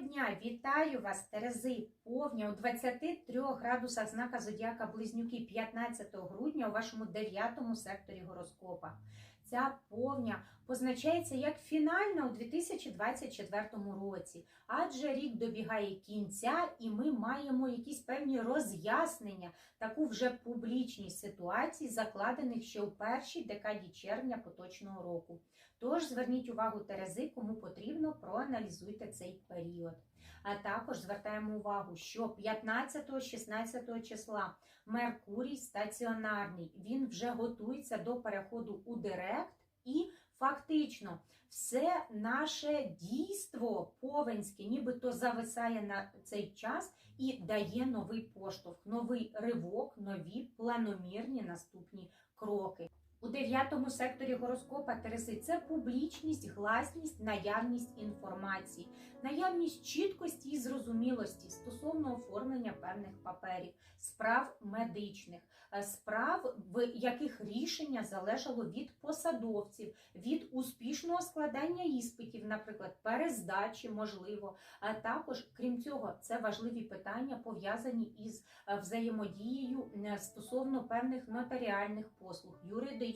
дня! Вітаю вас, Терези! Повня у 23 градусах знака Зодіака Близнюки 15 грудня у вашому 9 секторі гороскопа. Ця повня позначається як фінальна у 2024 році, адже рік добігає кінця, і ми маємо якісь певні роз'яснення, таку вже публічність ситуацій, закладених ще у першій декаді червня поточного року. Тож зверніть увагу Терези, кому потрібно, проаналізуйте цей період. А також звертаємо увагу, що 15-16 числа Меркурій стаціонарний, він вже готується до переходу у Директ і фактично все наше дійство повенське, нібито зависає на цей час і дає новий поштовх, новий ривок, нові планомірні наступні кроки. У дев'ятому секторі гороскопа Тереси це публічність, гласність, наявність інформації, наявність чіткості і зрозумілості стосовно оформлення певних паперів, справ медичних, е, справ, в яких рішення залежало від посадовців, від успішного складання іспитів, наприклад, перездачі, можливо. А також, крім цього, це важливі питання пов'язані із е, взаємодією е, стосовно певних нотаріальних послуг, юридичних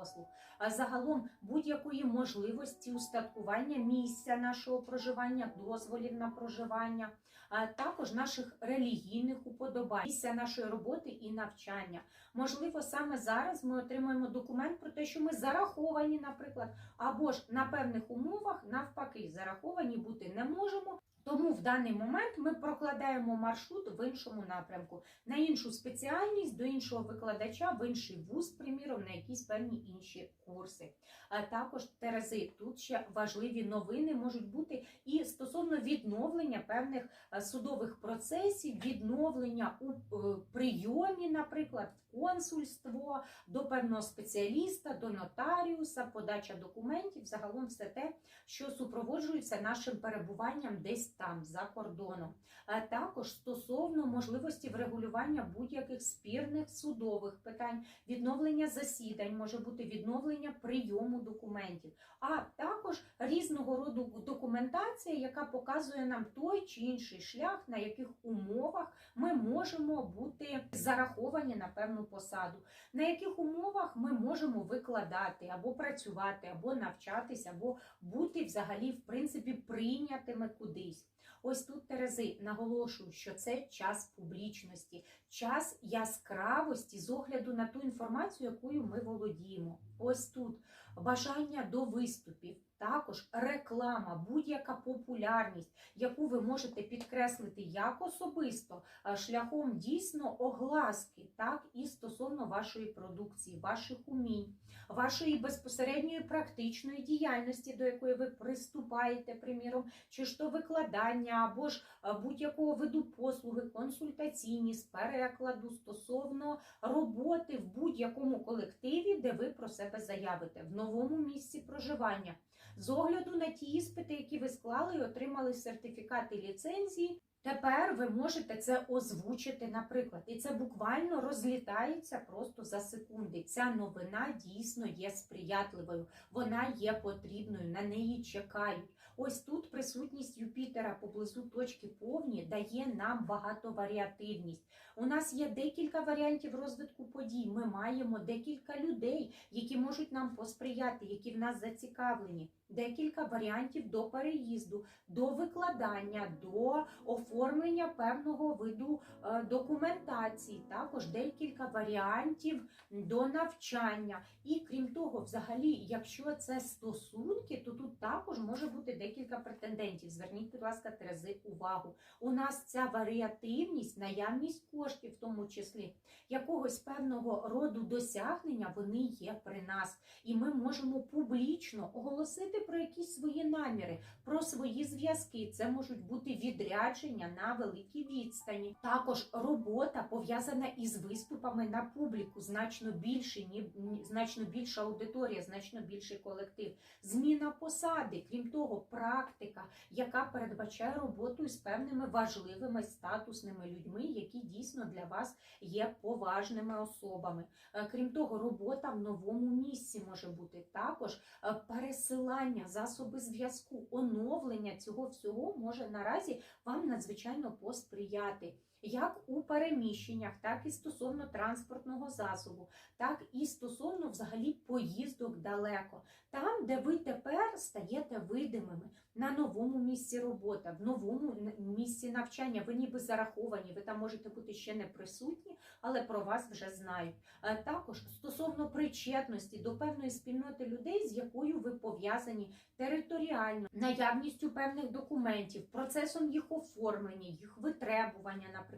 послуг, а загалом будь-якої можливості устаткування місця нашого проживання, дозволів на проживання, а також наших релігійних уподобань, місця нашої роботи і навчання. Можливо, саме зараз ми отримаємо документ про те, що ми зараховані, наприклад, або ж на певних умовах навпаки зараховані бути не можемо. Тому в даний момент ми прокладаємо маршрут в іншому напрямку, на іншу спеціальність, до іншого викладача, в інший вуз, приміром, на якісь певні інші курси. А також Терези, тут ще важливі новини можуть бути і стосовно відновлення певних е, судових процесів, відновлення у е, прийомі, наприклад, консульство, до певного спеціаліста, до нотаріуса, подача документів, загалом все те, що супроводжується нашим перебуванням десь там, за кордоном. А також стосовно можливості врегулювання будь-яких спірних судових питань, відновлення засідань, може бути відновлення прийому документів, а також різного роду документація, яка показує нам той чи інший шлях, на яких умовах ми можемо бути зараховані на певну посаду, на яких умовах ми можемо викладати або працювати, або навчатися, або бути взагалі, в принципі, прийнятими кудись. Ось тут Терези наголошую, що це час публічності, час яскравості з огляду на ту інформацію, якою ми володіємо. Ось тут бажання до виступів. Також реклама, будь-яка популярність, яку ви можете підкреслити як особисто, шляхом дійсно огласки, так і стосовно вашої продукції, ваших умінь, вашої безпосередньої практичної діяльності, до якої ви приступаєте, приміром, чи ж то викладання, або ж будь-якого виду послуги, консультаційні з перекладу стосовно роботи в будь-якому колективі, де ви про себе заявите, в новому місці проживання. З огляду на ті іспити, які ви склали і отримали сертифікати ліцензії, тепер ви можете це озвучити, наприклад. І це буквально розлітається просто за секунди. Ця новина дійсно є сприятливою, вона є потрібною, на неї чекають. Ось тут присутність Юпітера поблизу точки повні дає нам багатоваріативність. У нас є декілька варіантів розвитку подій. Ми маємо декілька людей, які можуть нам посприяти, які в нас зацікавлені. Декілька варіантів до переїзду, до викладання, до оформлення певного виду е, документації, також декілька варіантів до навчання. І крім того, взагалі, якщо це стосунки, то тут також може бути декілька претендентів. Зверніть, будь ласка, Терези, увагу. У нас ця варіативність, наявність коштів, в тому числі якогось певного роду досягнення, вони є при нас, і ми можемо публічно оголосити про якісь свої наміри, про свої зв'язки. Це можуть бути відрядження на великій відстані. Також робота пов'язана із виступами на публіку, значно більше, ні, значно більша аудиторія, значно більший колектив. Зміна посади, крім того, практика, яка передбачає роботу з певними важливими статусними людьми, які дійсно для вас є поважними особами. Е, Крім того, робота в новому місці може бути також е, пересилання спілкування, засоби зв'язку, оновлення цього всього може наразі вам надзвичайно посприяти. Як у переміщеннях, так і стосовно транспортного засобу, так і стосовно взагалі поїздок далеко, там, де ви тепер стаєте видимими на новому місці роботи, в новому місці навчання. Ви ніби зараховані, ви там можете бути ще не присутні, але про вас вже знають. Е, Також стосовно причетності до певної спільноти людей, з якою ви пов'язані територіально, наявністю певних документів, процесом їх оформлення, їх витребування, наприклад,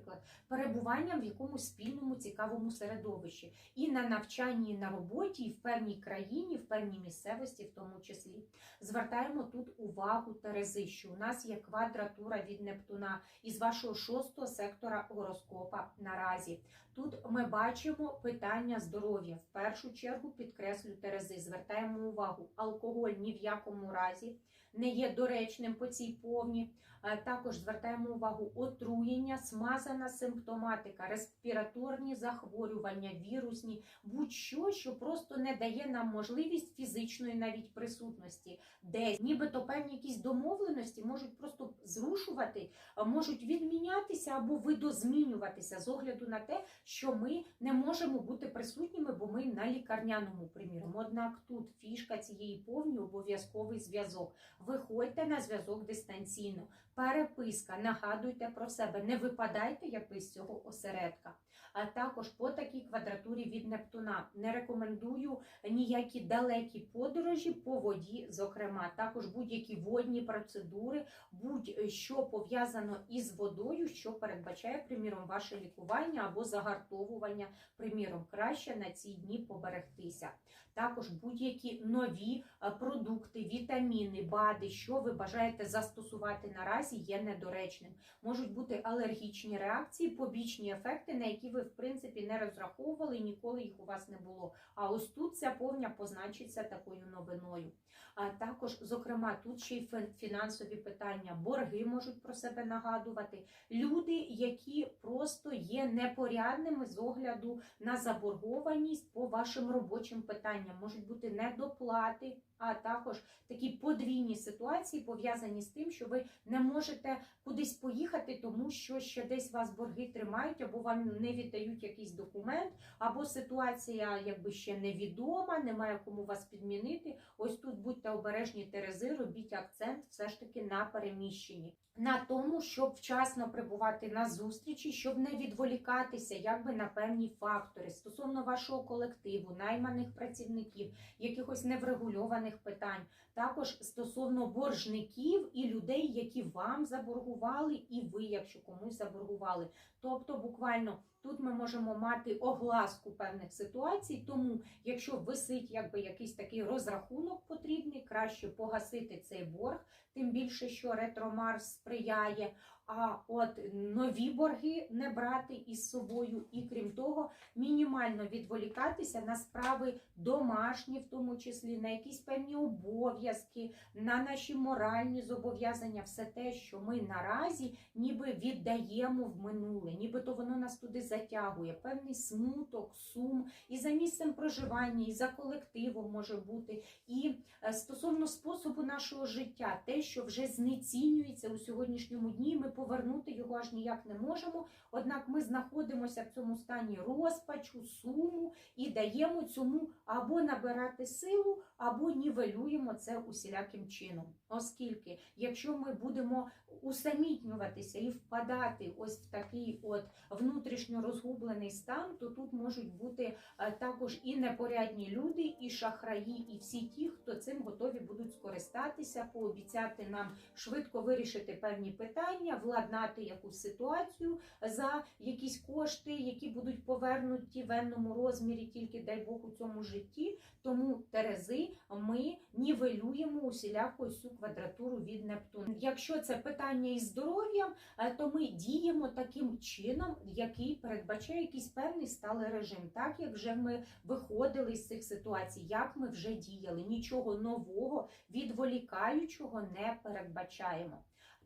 перебуванням в якомусь спільному цікавому середовищі, і на навчанні, і на роботі, і в певній країні, в певній місцевості, в тому числі. Звертаємо тут увагу Терези, що у нас є квадратура від Нептуна із вашого шостого сектора гороскопа наразі. Тут ми бачимо питання здоров'я. В першу чергу підкреслю Терези. Звертаємо увагу, алкоголь ні в якому разі не є доречним по цій повні. Е, Також звертаємо увагу отруєння, смазана симптоматика, респіраторні захворювання, вірусні, будь-що, що просто не дає нам можливість фізичної навіть присутності, десь нібито певні якісь домовленості можуть просто зрушувати, можуть відмінятися або видозмінюватися з огляду на те, що ми не можемо бути присутніми, бо ми на лікарняному приміром. Однак тут фішка цієї повні обов'язковий зв'язок. Виходьте на зв'язок дистанційно, переписка, нагадуйте про себе, не випадайте якби з цього осередка. А також по такій квадратурі від Нептуна не рекомендую ніякі далекі подорожі по воді, зокрема, також будь-які водні процедури, будь-що пов'язано із водою, що передбачає, приміром, ваше лікування або загартовування, приміром, краще на ці дні поберегтися. Також будь-які нові е, продукти, вітаміни, БАДи, що ви бажаєте застосувати наразі, є недоречним. Можуть бути алергічні реакції, побічні ефекти, на які ви в принципі не розраховували, і ніколи їх у вас не було. А ось тут ця повня позначиться такою новиною. А також, зокрема, тут ще й фінансові питання, борги можуть про себе нагадувати. Люди, які просто є непорядними з огляду на заборгованість по вашим робочим питанням, можуть бути недоплати. А також такі подвійні ситуації пов'язані з тим, що ви не можете кудись поїхати, тому що ще десь вас борги тримають, або вам не віддають якийсь документ, або ситуація якби ще невідома, немає кому вас підмінити. Ось тут будьте обережні Терези, робіть акцент все ж таки на переміщенні. На тому, щоб вчасно прибувати на зустрічі, щоб не відволікатися якби на певні фактори стосовно вашого колективу, найманих працівників, якихось неврегульованих питань, також стосовно боржників і людей, які вам заборгували, і ви, якщо комусь заборгували. Тобто, буквально тут ми можемо мати огласку певних ситуацій. Тому, якщо висить якби якийсь такий розрахунок потрібний, краще погасити цей борг, тим більше, що ретромарс сприяє. А от нові борги не брати із собою, і крім того, мінімально відволікатися на справи домашні, в тому числі на якісь певні обов'язки, на наші моральні зобов'язання, все те, що ми наразі ніби віддаємо в минуле, нібито воно нас туди затягує. Певний смуток, сум і за місцем проживання, і за колективом може бути. І е, стосовно способу нашого життя, те, що вже знецінюється у сьогоднішньому дні, ми повернути його аж ніяк не можемо. Однак ми знаходимося в цьому стані розпачу, суму і даємо цьому або набирати силу, або нівелюємо це усіляким чином. Оскільки, якщо ми будемо усамітнюватися і впадати ось в такий от внутрішньо розгублений стан, то тут можуть бути е, також і непорядні люди, і шахраї, і всі ті, хто цим готові будуть скористатися, пообіцяти нам швидко вирішити певні питання, владнати якусь ситуацію за якісь кошти, які будуть повернуті в енному розмірі, тільки дай Бог у цьому житті. Тому Терези ми нівелюємо усіляку цю квадратуру від Нептуна. Якщо це питання із здоров'ям, е, то ми діємо таким чином, який передбачає якийсь певний сталий режим, так як вже ми виходили з цих ситуацій, як ми вже діяли, нічого нового, відволікаючого не передбачаємо.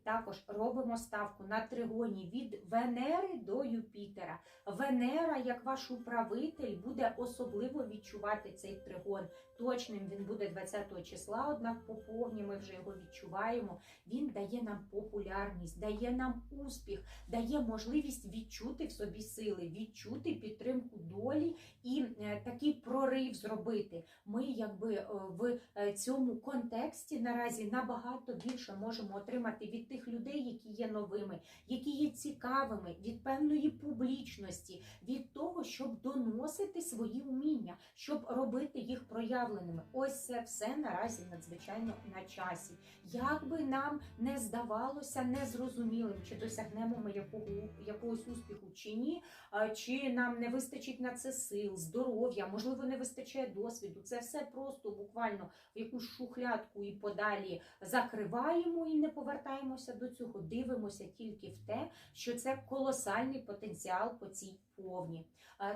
Також робимо ставку на тригоні від Венери до Юпітера. Венера, як ваш управитель, буде особливо відчувати цей тригон. Точним він буде 20 числа, однак по ми вже його відчуваємо. Він дає нам популярність, дає нам успіх, дає можливість відчути в собі сили, відчути підтримку долі і е, такий прорив зробити. Ми якби е, в е, цьому контексті наразі набагато більше можемо отримати від тих людей, які є новими, які є цікавими, від певної публічності, від того, щоб доносити свої уміння, щоб робити їх проявленими. Ось це все наразі надзвичайно на часі. Як би нам не здавалося незрозумілим, чи досягнемо ми якого, якогось успіху чи ні, чи нам не вистачить на це сил, здоров'я, можливо, не вистачає досвіду. Це все просто буквально в якусь шухлядку і подалі закриваємо і не повертаємося до цього. Дивимося тільки в те, що це колосальний потенціал по цій повні.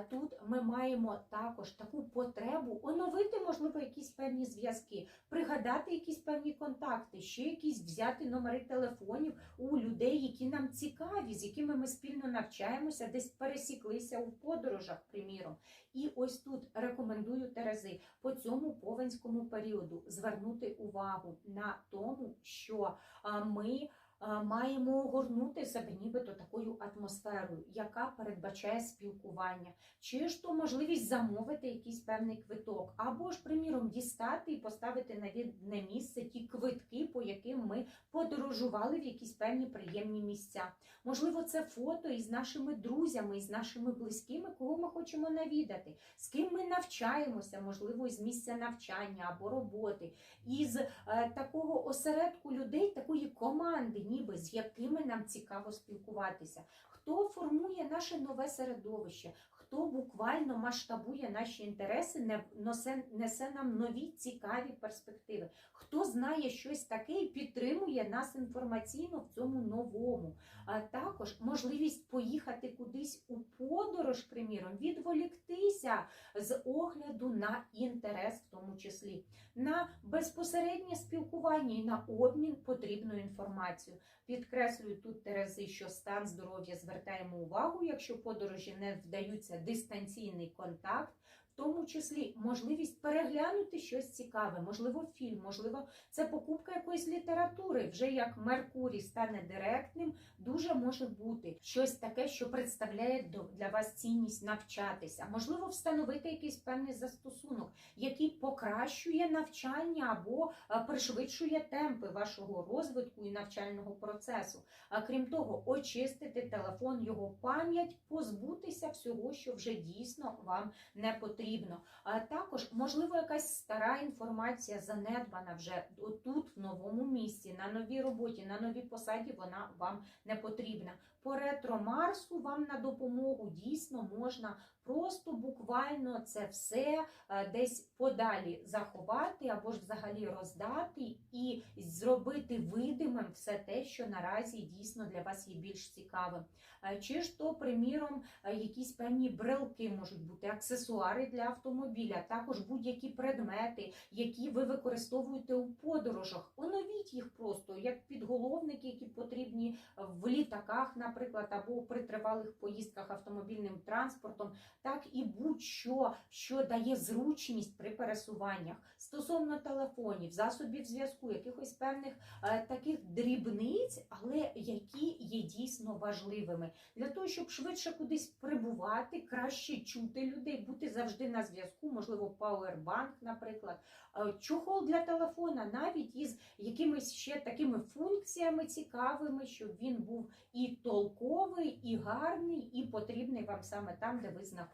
Тут ми маємо також таку потребу оновити, можливо, якісь певні зв'язки, пригадати якісь певні контакти, ще якісь взяти номери телефонів у людей, які нам цікаві, з якими ми спільно навчаємося, десь пересіклися у подорожах, приміром. І ось тут рекомендую Терези по цьому повенському періоду звернути увагу на тому, що ми маємо огорнути себе нібито такою атмосферою, яка передбачає спілкування, чи ж то можливість замовити якийсь певний квиток, або ж, приміром, дістати і поставити на відне місце ті квитки, по яким ми подорожували в якісь певні приємні місця. Можливо, це фото із нашими друзями, із нашими близькими, кого ми хочемо навідати, з ким ми навчаємося, можливо, із місця навчання або роботи, із е, такого осередку людей, такої команди, ніби з якими нам цікаво спілкуватися. Хто формує наше нове середовище, хто буквально масштабує наші інтереси, не- несе нам нові цікаві перспективи, хто знає щось таке і підтримує нас інформаційно в цьому новому. А також можливість поїхати кудись у подорож, приміром, відволіктися з огляду на інтерес, в тому числі, на безпосереднє спілкування і на обмін потрібною інформацією. Підкреслюю тут Терези, що стан здоров'я звертаємо увагу, якщо подорожі не вдаються дистанційний контакт. Тому числі можливість переглянути щось цікаве, можливо, фільм, можливо, це покупка якоїсь літератури. Вже як Меркурій стане директним, дуже може бути щось таке, що представляє для вас цінність навчатися. Можливо, встановити якийсь певний застосунок, який покращує навчання або е, пришвидшує темпи вашого розвитку і навчального процесу. А крім того, очистити телефон, його пам'ять, позбутися всього, що вже дійсно вам не потрібно. А також, можливо, якась стара інформація занедбана вже тут, в новому місці, на новій роботі, на новій посаді, вона вам не потрібна. По ретро Марсу вам на допомогу дійсно можна просто буквально це все е, десь подалі заховати або ж взагалі роздати і зробити видимим все те, що наразі дійсно для вас є більш цікавим. Е, Чи ж то, приміром, е, якісь певні брелки можуть бути, аксесуари для автомобіля, також будь-які предмети, які ви використовуєте у подорожах. Оновіть їх просто як підголовники, які потрібні в літаках, наприклад, або при тривалих поїздках автомобільним транспортом, так і будь-що, що дає зручність при пересуваннях. Стосовно телефонів, засобів зв'язку, якихось певних е, таких дрібниць, але які є дійсно важливими. Для того, щоб швидше кудись прибувати, краще чути людей, бути завжди на зв'язку, можливо, пауербанк, наприклад, Е, чохол для телефона, навіть із якимись ще такими функціями цікавими, щоб він був і толковий, і гарний, і потрібний вам саме там, де ви знаходитесь.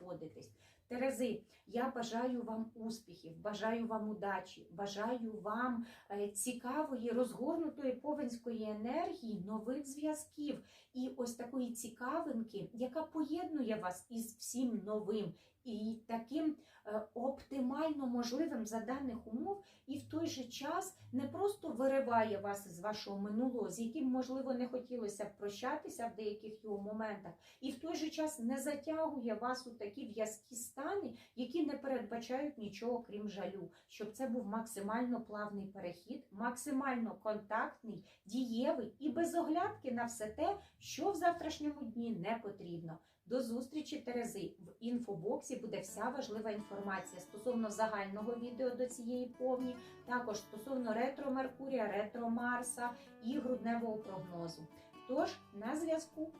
Терези, я бажаю вам успіхів, бажаю вам удачі, бажаю вам е, цікавої, розгорнутої повенської енергії, нових зв'язків. І ось такої цікавинки, яка поєднує вас із всім новим, і таким е, оптимально можливим за даних умов, і в той же час не просто вириває вас із вашого минулого, з яким, можливо, не хотілося б прощатися в деяких його моментах, і в той же час не затягує вас у такі в'язкі стани, які не передбачають нічого крім жалю, щоб це був максимально плавний перехід, максимально контактний, дієвий і без оглядки на все те, що в завтрашньому дні не потрібно. До зустрічі Терези. В інфобоксі буде вся важлива інформація стосовно загального відео до цієї повні, також стосовно ретро Меркурія, ретро Марса і грудневого прогнозу. Тож на зв'язку.